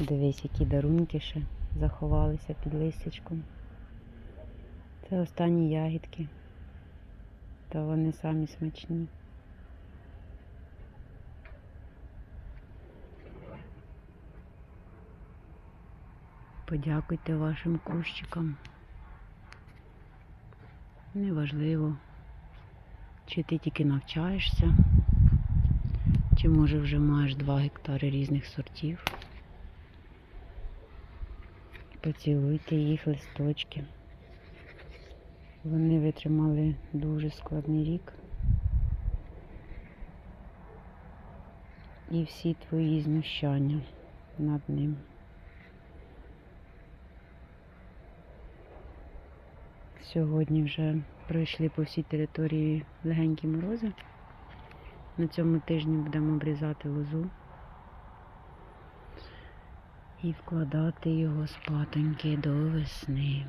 Дивись, які дарунки ще заховалися під листячком. Це останні ягідки. Та вони самі смачні. Подякуйте вашим кущикам. Неважливо, чи ти тільки навчаєшся, чи може вже маєш 2 гектари різних сортів. Поцілуйте їх листочки. Вони витримали дуже складний рік. І всі твої знущання над ним. Сьогодні вже пройшли по всій території легенькі морози. На цьому тижні будемо обрізати лозу і вкладати його спатоньки до весни.